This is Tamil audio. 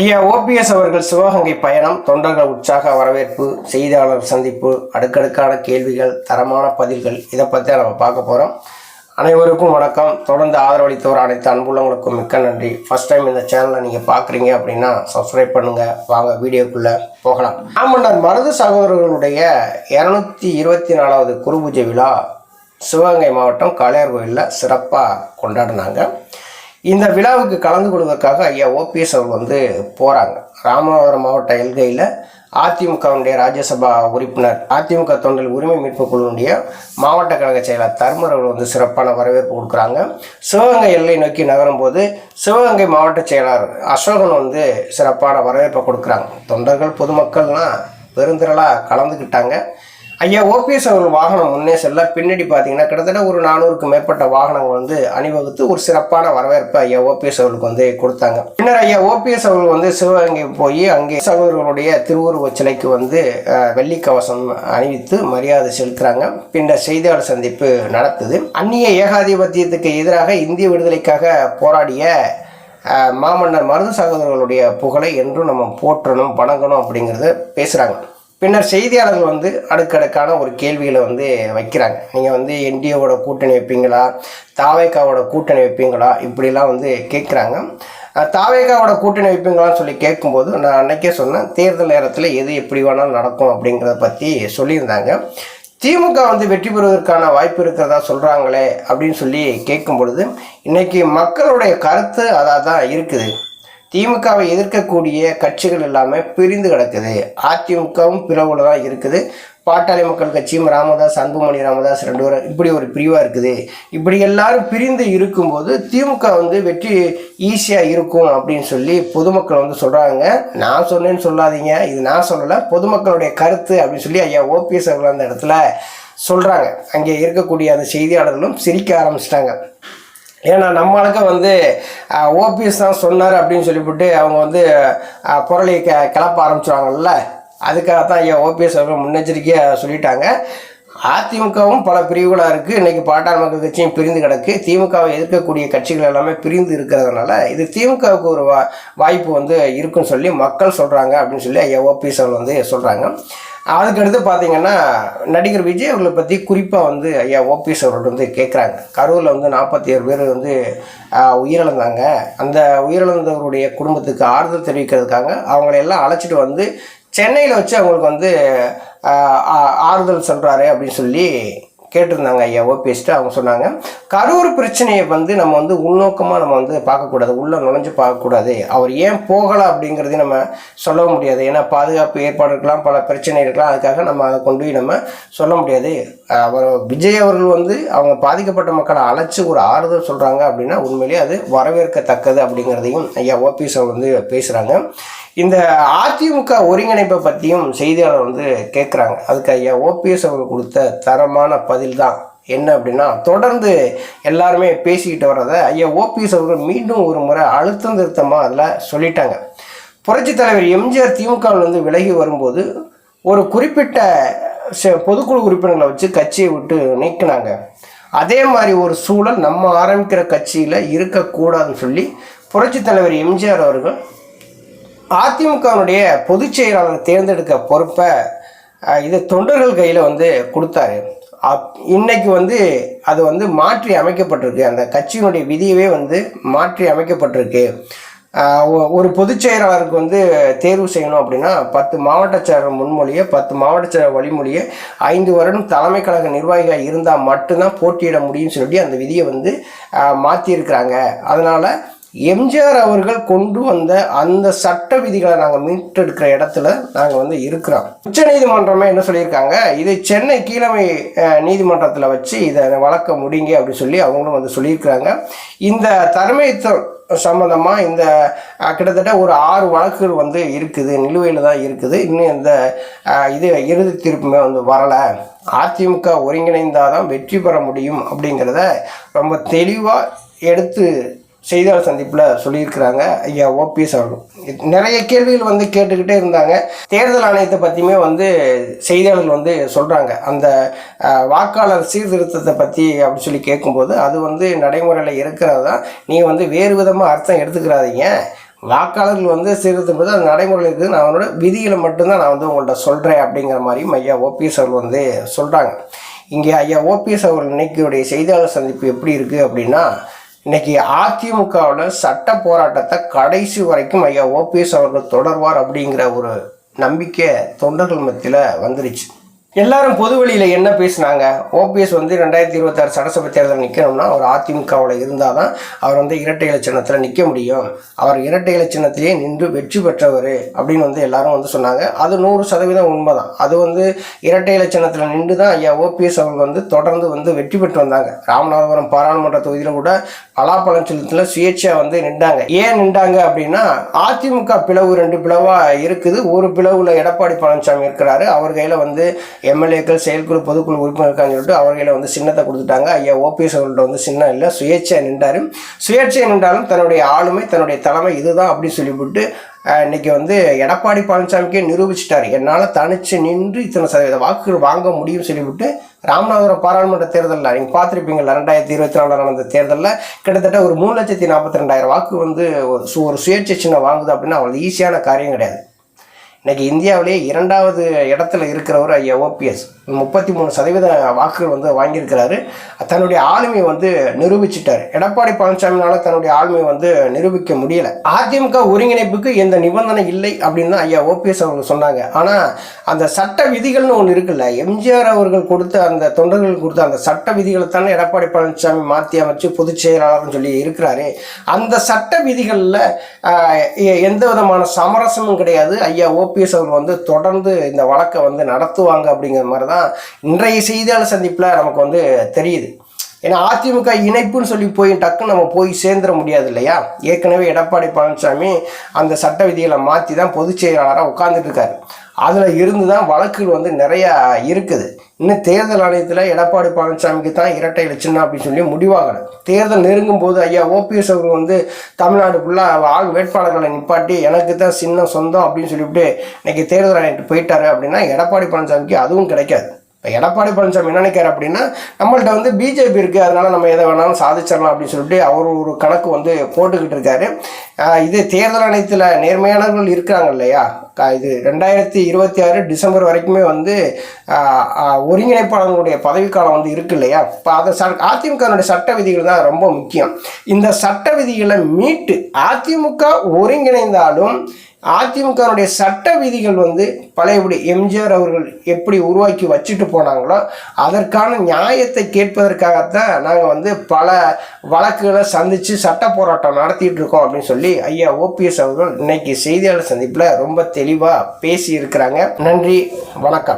ஐயா ஓபிஎஸ் அவர்கள் சிவகங்கை பயணம் தொண்டர்கள் உற்சாக வரவேற்பு செய்தியாளர் சந்திப்பு அடுக்கடுக்கான கேள்விகள் தரமான பதில்கள் இதை பற்றி நம்ம பார்க்க போகிறோம் அனைவருக்கும் வணக்கம். தொடர்ந்து ஆதரவளித்தவர் அனைத்து அன்புள்ளவங்களுக்கும் மிக்க நன்றி. ஃபஸ்ட் டைம் இந்த சேனலை நீங்கள் பார்க்குறீங்க அப்படின்னா சப்ஸ்கிரைப் பண்ணுங்கள் வாங்க வீடியோக்குள்ளே போகலாம். ஆமன்னர் மருது சகோதரர்களுடைய இரநூத்தி இருபத்தி நாலாவது குருபூஜை விழா சிவகங்கை மாவட்டம் காளையார் கோயிலில் சிறப்பாக கொண்டாடினாங்க. இந்த விழாவுக்கு கலந்து கொள்வதற்காக ஐயா ஓபிஎஸ் அவர்கள் வந்து போகிறாங்க ராமநாதபுரம் மாவட்ட எல்கையில் அதிமுகவுடைய ராஜ்யசபா உறுப்பினர் அதிமுக தொண்டல் உரிமை மீட்பு குழுவுடைய மாவட்ட கழக செயலர் தர்மர் அவர்கள் வந்து சிறப்பான வரவேற்பு கொடுக்குறாங்க. சிவகங்கை எல்லை நோக்கி நகரும் போது சிவகங்கை மாவட்ட செயலர் அசோகன் வந்து சிறப்பான வரவேற்பை கொடுக்குறாங்க. தொண்டர்கள் பொதுமக்கள்லாம் பெருந்திரளாக கலந்துக்கிட்டாங்க ஐயா ஓபிஎஸ் அவர்கள் வாகனம் முன்னே செல்ல பின்னாடி பார்த்தீங்கன்னா கிட்டத்தட்ட ஒரு நானூறுக்கு மேற்பட்ட வாகனங்கள் வந்து அணிவகுத்து ஒரு சிறப்பான வரவேற்பை ஐயா ஓபிஎஸ் அவர்களுக்கு வந்து கொடுத்தாங்க. பின்னர் ஐயா ஓபிஎஸ் அவர்கள் வந்து சிவகங்கை போய் அங்கே சகோதரர்களுடைய திருவுருவச் சிலைக்கு வந்து வெள்ளிக்கவசம் வெள்ளி கவசம் அணிவித்து மரியாதை செலுத்துறாங்க. பின்னர் செய்தியாளர் சந்திப்பு நடத்துது. அந்நிய ஏகாதிபத்தியத்துக்கு எதிராக இந்திய விடுதலைக்காக போராடிய மாமன்னர் மருது சகோதரர்களுடைய புகழை என்றும் நம்ம போற்றணும் வணங்கணும் அப்படிங்கிறத பேசுகிறாங்க பின்னர் செய்தியாளர்கள் வந்து அடுக்கடுக்கான ஒரு கேள்விகளை வந்து வைக்கிறாங்க. நீங்கள் வந்து என்டிஏவோட கூட்டணி வைப்பீங்களா? தாவேக்காவோட கூட்டணி வைப்பீங்களா? இப்படிலாம் வந்து கேட்குறாங்க. தாவேகாவோட கூட்டணி வைப்பீங்களான்னு சொல்லி கேட்கும்போது நான் அன்னைக்கே சொன்னேன் தேர்தல் நேரத்தில் எது எப்படி வேணாலும் நடக்கும் அப்படிங்கிறத பற்றி சொல்லியிருந்தாங்க. திமுக வந்து வெற்றி பெறுவதற்கான வாய்ப்பு இருக்கிறதா சொல்கிறாங்களே அப்படின்னு சொல்லி கேட்கும் பொழுது இன்றைக்கி மக்களுடைய கருத்து அதாக தான் இருக்குது. திமுகவை எதிர்க்கக்கூடிய கட்சிகள் எல்லாமே பிரிந்து கிடக்குது. அதிமுகவும் பிளவுல தான் இருக்குது. பாட்டாளி மக்கள் கட்சியும் ராமதாஸ் அன்புமணி ராமதாஸ் ரெண்டு பேரும் இப்படி ஒரு பிரிவாக இருக்குது. இப்படி எல்லாரும் பிரிந்து இருக்கும்போது திமுக வந்து வெற்றி ஈஸியாக இருக்கும் அப்படின்னு சொல்லி பொதுமக்கள் வந்து சொல்கிறாங்க நான் சொன்னேன்னு சொல்லாதீங்க. இது நான் சொல்லலை. பொதுமக்களுடைய கருத்து அப்படின்னு சொல்லி ஐயா ஓபிஎஸ் அவர்கள் அந்த இடத்துல சொல்கிறாங்க அங்கே இருக்கக்கூடிய அந்த செய்தியாளர்களும் சிரிக்க ஆரம்பிச்சிட்டாங்க. ஏன்னா நம்மளுக்கு வந்து ஓபிஎஸ் தான் சொன்னார் அப்படின்னு சொல்லிவிட்டு அவங்க வந்து குரலை க கிளப்ப ஆரம்பிச்சுவாங்கல்ல அதுக்காக தான் ஐயா ஓபிஎஸ் அவர்கள் முன்னெச்சரிக்கையாக சொல்லிட்டாங்க. அதிமுகவும் பல பிரிவுகளாக இருக்குது இன்றைக்கி பாட்டாளி மக்கள் கட்சியும் பிரிந்து கிடக்கு. திமுகவை எதிர்க்கக்கூடிய கட்சிகள் எல்லாமே பிரிந்து இருக்கிறதுனால இது திமுகவுக்கு ஒரு வா வாய்ப்பு வந்து இருக்குன்னு சொல்லி மக்கள் சொல்கிறாங்க அப்படின்னு சொல்லி ஐயா ஓபிஎஸ் அவர்கள் வந்து சொல்கிறாங்க அதுக்கடுத்து பார்த்தீங்கன்னா நடிகர் விஜய் அவர்களை பற்றி குறிப்பாக வந்து ஐயா ஓபிஎஸ் அவர்கள் வந்து கேட்குறாங்க கரூரில் வந்து நாற்பத்தி ஏழு பேர் வந்து உயிரிழந்தாங்க. அந்த உயிரிழந்தவருடைய குடும்பத்துக்கு ஆறுதல் தெரிவிக்கிறதுக்காக அவங்களையெல்லாம் அழைச்சிட்டு வந்து சென்னையில் வச்சு அவங்களுக்கு வந்து ஆறுதல் சொல்கிறாரு அப்படின்னு சொல்லி கேட்டிருந்தாங்க ஐயா ஓபிஎஸ்ட்டு அவங்க சொன்னாங்க கரூர் பிரச்சனையை வந்து நம்ம வந்து உள்நோக்கமாக நம்ம வந்து பார்க்கக்கூடாது. உள்ளே நுழைஞ்சு பார்க்கக்கூடாது. அவர் ஏன் போகலை அப்படிங்கிறதையும் நம்ம சொல்ல முடியாது. ஏன்னா பாதுகாப்பு ஏற்பாடு இருக்கலாம் பல பிரச்சனை இருக்கலாம் அதுக்காக நம்ம அதை கொண்டு போய் நம்ம சொல்ல முடியாது. அவர் விஜய் அவர்கள் வந்து அவங்க பாதிக்கப்பட்ட மக்களை அழைச்சி ஒரு ஆறுதல் சொல்கிறாங்க அப்படின்னா உண்மையிலேயே அது வரவேற்கத்தக்கது அப்படிங்கிறதையும் ஐயா ஓபிஎஸ் அவர் வந்து பேசுகிறாங்க இந்த அதிமுக ஒருங்கிணைப்பை பற்றியும் செய்தியாளர் வந்து கேட்குறாங்க அதுக்கு ஐயா ஓபிஎஸ் அவர் கொடுத்த தரமான பதில் தான் என்ன அப்படின்னா தொடர்ந்து எல்லாருமே பேசிக்கிட்டு வர்றதை ஐயா ஓபிஎஸ் அவர்கள் மீண்டும் ஒரு முறை அழுத்தம் திருத்தமாக அதில் சொல்லிட்டாங்க. புரட்சி தலைவர் எம்ஜிஆர் திமுகவில் வந்து விலகி வரும்போது ஒரு குறிப்பிட்ட பொதுக்குழு உறுப்பினர்களை வச்சு கட்சியை விட்டு நீக்கினாங்க. அதே மாதிரி ஒரு சூழல் நம்ம ஆரம்பிக்கிற கட்சியில் இருக்கக்கூடாதுன்னு சொல்லி புரட்சி தலைவர் எம்ஜிஆர் அவர்கள் அதிமுகவினுடைய பொதுச் செயலாளர் தேர்ந்தெடுக்க பொறுப்பை இது தொண்டர்கள் கையில் வந்து கொடுத்தாரு. அப் இன்னைக்கு வந்து அது வந்து மாற்றி அமைக்கப்பட்டிருக்கு. அந்த கட்சியினுடைய விதியவே வந்து மாற்றி அமைக்கப்பட்டிருக்கு. ஒரு பொதுச் செயலாளருக்கு வந்து தேர்வு செய்யணும் அப்படின்னா பத்து மாவட்ட செயலர் முன்மொழியை பத்து மாவட்ட செயலர் வழிமொழியை ஐந்து வருடம் தலைமை கழக நிர்வாகிகள் இருந்தால் மட்டும்தான் போட்டியிட முடியும்னு சொல்லி அந்த விதியை வந்து மாற்றியிருக்கிறாங்க அதனால் எம்ஜிஆர் அவர்கள் கொண்டு வந்த அந்த சட்ட விதிகளை நாங்கள் மீட்டெடுக்கிற இடத்துல நாங்கள் வந்து இருக்கிறோம். உச்சநீதிமன்றமே என்ன சொல்லியிருக்காங்க? இது சென்னை கீழமை நீதிமன்றத்தில் வச்சு இதை வழக்க முடியுங்க அப்படின்னு சொல்லி அவங்களும் வந்து சொல்லியிருக்கிறாங்க. இந்த தலைமைத்துவம் சம்மந்தமாக இந்த கிட்டத்தட்ட ஒரு ஆறு வழக்குகள் வந்து இருக்குது. நிலுவையில் தான் இருக்குது. இன்னும் இந்த இது இறுதி தீர்ப்புமே வந்து வரலை. அதிமுக ஒருங்கிணைந்தால் தான் வெற்றி பெற முடியும் அப்படிங்கிறத ரொம்ப தெளிவாக எடுத்து செய்தியாளர் சந்திப்பில் சொல்லியிருக்கிறாங்க. ஐயா ஓபிஎஸ் அவர்கள். நிறைய கேள்விகள் வந்து கேட்டுக்கிட்டே இருந்தாங்க. தேர்தல் ஆணையத்தை பற்றியுமே வந்து செய்தியாளர்கள் வந்து சொல்கிறாங்க அந்த வாக்காளர் சீர்திருத்தத்தை பற்றி அப்படின்னு சொல்லி கேட்கும்போது அது வந்து நடைமுறையில் இருக்கிறது? தான் நீங்கள் வந்து வேறு விதமாக அர்த்தம் எடுத்துக்கிறாதீங்க. வாக்காளர்கள் வந்து சீர்திருத்தம் அது நடைமுறையில் இருக்குது. நான் அவனோட விதிகளை மட்டும்தான் நான் வந்து உங்கள்கிட்ட சொல்கிறேன் அப்படிங்கிற மாதிரியும் ஐயா ஓபிஎஸ் அவர்கள் வந்து சொல்கிறாங்க இங்கே ஐயா ஓபிஎஸ் அவர்கள் இன்னைக்குடைய செய்தியாளர் சந்திப்பு எப்படி இருக்குது அப்படின்னா இன்னைக்கு அதிமுகவில் சட்ட போராட்டத்தை கடைசி வரைக்கும் ஐயா ஓபிஎஸ் அவர்கள் தொடர்வார் அப்படிங்கிற ஒரு நம்பிக்கை தொண்டர்கள் மத்தியில் வந்துருச்சு. எல்லாரும் பொது வழியில் என்ன பேசினாங்க? ஓபிஎஸ் வந்து ரெண்டாயிரத்தி இருபத்தாறு சட்டசபை தேர்தல் நிற்கணும்னா அவர் அதிமுகவில் இருந்தால் தான் அவர் வந்து இரட்டை இலச்சினத்தில் சின்னத்தில் நிற்க முடியும். அவர் இரட்டை இலை சின்னத்திலேயே நின்று வெற்றி பெற்றவர் அப்படின்னு வந்து எல்லாரும் வந்து சொன்னாங்க. அது நூறு சதவீதம் உண்மை தான் அது வந்து இரட்டை இலை சின்னத்தில் நின்று தான் ஐயா ஓபிஎஸ் அவர்கள் வந்து தொடர்ந்து வந்து வெற்றி பெற்று வந்தாங்க. ராமநாதபுரம் பாராளுமன்ற தொகுதியில் கூட பலாப்பழம் சின்னத்தில் சுயேட்சையாக வந்து நின்றாங்க. ஏன் நின்றாங்க அப்படின்னா அதிமுக பிளவு ரெண்டு பிளவாக இருக்குது. ஒரு பிளவில் எடப்பாடி பழனிசாமி இருக்கிறாரு. அவர் கையில் வந்து எம்எல்ஏக்கள் செயற்குழு பொதுக்குழு உறுப்பினர் இருக்காங்கன்னு சொல்லிட்டு அவர்களை வந்து சின்னத்தை கொடுத்துட்டாங்க. ஐயா ஓபிஎஸ் அவர்கள்ட்ட வந்து சின்னம் இல்லை. சுயேட்சையாக நின்றாரு. சுயேட்சையாக நின்றாலும் தன்னுடைய ஆளுமை தன்னுடைய தலைமை இதுதான் அப்படின்னு சொல்லிவிட்டு இன்றைக்கி வந்து எடப்பாடி பழனிசாமிக்கே நிரூபிச்சிட்டார். என்னால் தனித்து நின்று இத்தனை சதவீத வாக்குகள் வாங்க முடியும் சொல்லிவிட்டு ராமநாதபுரம் பாராளுமன்ற தேர்தலில் நீங்கள் பார்த்துருப்பீங்கள்ல ரெண்டாயிரத்தி இருபத்தி நாலில் நடந்த தேர்தலில் கிட்டத்தட்ட ஒரு மூணு லட்சத்தி நாற்பத்தி ரெண்டாயிரம் வாக்கு வந்து ஒரு சு- ஒரு சுயேட்சை சின்னம் வாங்குது அப்படின்னா அவ்வளோ ஈஸியான காரியம் கிடையாது. இன்னைக்கு இந்தியாவிலேயே இரண்டாவது இடத்துல இருக்கிறவர் ஐயா ஓபிஎஸ் முப்பத்தி மூணு சதவீத வாக்குகள் வந்து வாங்கியிருக்கிறாரு. தன்னுடைய ஆளுமையை வந்து நிரூபிச்சிட்டார். எடப்பாடி பழனிசாமினால தன்னுடைய ஆளுமையை வந்து நிரூபிக்க முடியல. அதிமுக ஒருங்கிணைப்புக்கு எந்த நிபந்தனை இல்லை அப்படின்னு தான் ஐயா ஓபிஎஸ் அவர்கள் சொன்னாங்க. ஆனால் அந்த சட்ட விதிகள்னு ஒன்று இருக்குல்ல எம்ஜிஆர் அவர்கள் கொடுத்த அந்த தொண்டர்கள் கொடுத்த அந்த சட்ட விதிகளை தானே எடப்பாடி பழனிசாமி மாற்றி அமைச்சு பொதுச் செயலாளர்னு சொல்லி இருக்கிறாரு. அந்த சட்ட விதிகளில் எந்த விதமான சமரசமும் கிடையாது. ஐயா ஓபிஎஸ் அவர் வந்து தொடர்ந்து இந்த வழக்கை வந்து நடத்துவாங்க அப்படிங்கிற மாதிரி தான் இன்றைய செய்தியாளர் சந்திப்பில் நமக்கு வந்து தெரியுது. ஏன்னா அதிமுக இணைப்புன்னு சொல்லி போய் டக்குன்னு நம்ம போய் சேர்ந்துட முடியாது இல்லையா? ஏற்கனவே எடப்பாடி பழனிசாமி அந்த சட்ட விதிகளை மாற்றி தான் பொதுச் செயலாளராக உட்கார்ந்துட்டு இருக்காரு. அதில் இருந்து தான் வழக்குகள் வந்து நிறையா இருக்குது. இன்னும் தேர்தல் ஆணையத்தில் எடப்பாடி பழனிசாமிக்கு தான் இரட்டை இலச்சின்னா அப்படின்னு சொல்லி முடிவாகலை. தேர்தல் நெருங்கும் போது ஐயா ஓபிஎஸ் அவர்கள் வந்து தமிழ்நாடு ஃபுல்லாக ஆள் வேட்பாளர்களை நிப்பாட்டி எனக்கு தான் சின்னம் சொந்தம் அப்படின்னு சொல்லிவிட்டு இன்னைக்கு தேர்தல் ஆணையத்துக்கு போயிட்டாரு அப்படின்னா எடப்பாடி பழனிசாமிக்கு அதுவும் கிடைக்காது. இப்போ எடப்பாடி பழனிசாமி என்ன நினைக்கிறார் அப்படின்னா நம்மள்ட்ட வந்து பிஜேபி இருக்குது அதனால நம்ம எதை வேணாலும் சாதிச்சிடலாம் அப்படின்னு சொல்லிட்டு அவர் ஒரு கணக்கு வந்து போட்டுக்கிட்டு இருக்காரு. இது தேர்தல் ஆணையத்தில் நேர்மையானவர்கள் இருக்கிறாங்க இல்லையா? இது ரெண்டாயிரத்தி இருபத்தி ஆறு டிசம்பர் வரைக்குமே வந்து ஆஹ், ஒருங்கிணைப்பாளர்களுடைய பதவிக்காலம் வந்து இருக்கு இல்லையா? இப்போ அதை ச அதிமுகனுடைய சட்ட விதிகள் தான் ரொம்ப முக்கியம். இந்த சட்ட விதிகளை மீட்டு அதிமுக ஒருங்கிணைந்தாலும் அதிமுகனுடைய சட்ட விதிகள் வந்து பழையபடி எம்ஜிஆர் அவர்கள் எப்படி உருவாக்கி வச்சுட்டு போனாங்களோ அதற்கான நியாயத்தை கேட்பதற்காகத்தான் நாங்கள் வந்து பல வழக்குகளை சந்தித்து சட்ட போராட்டம் நடத்திட்டு இருக்கோம் அப்படின்னு சொல்லி ஐயா ஓபிஎஸ் அவர்கள் இன்னைக்கு செய்தியாளர் சந்திப்பில் ரொம்ப தெளிவாக பேசி இருக்கிறாங்க நன்றி வணக்கம்.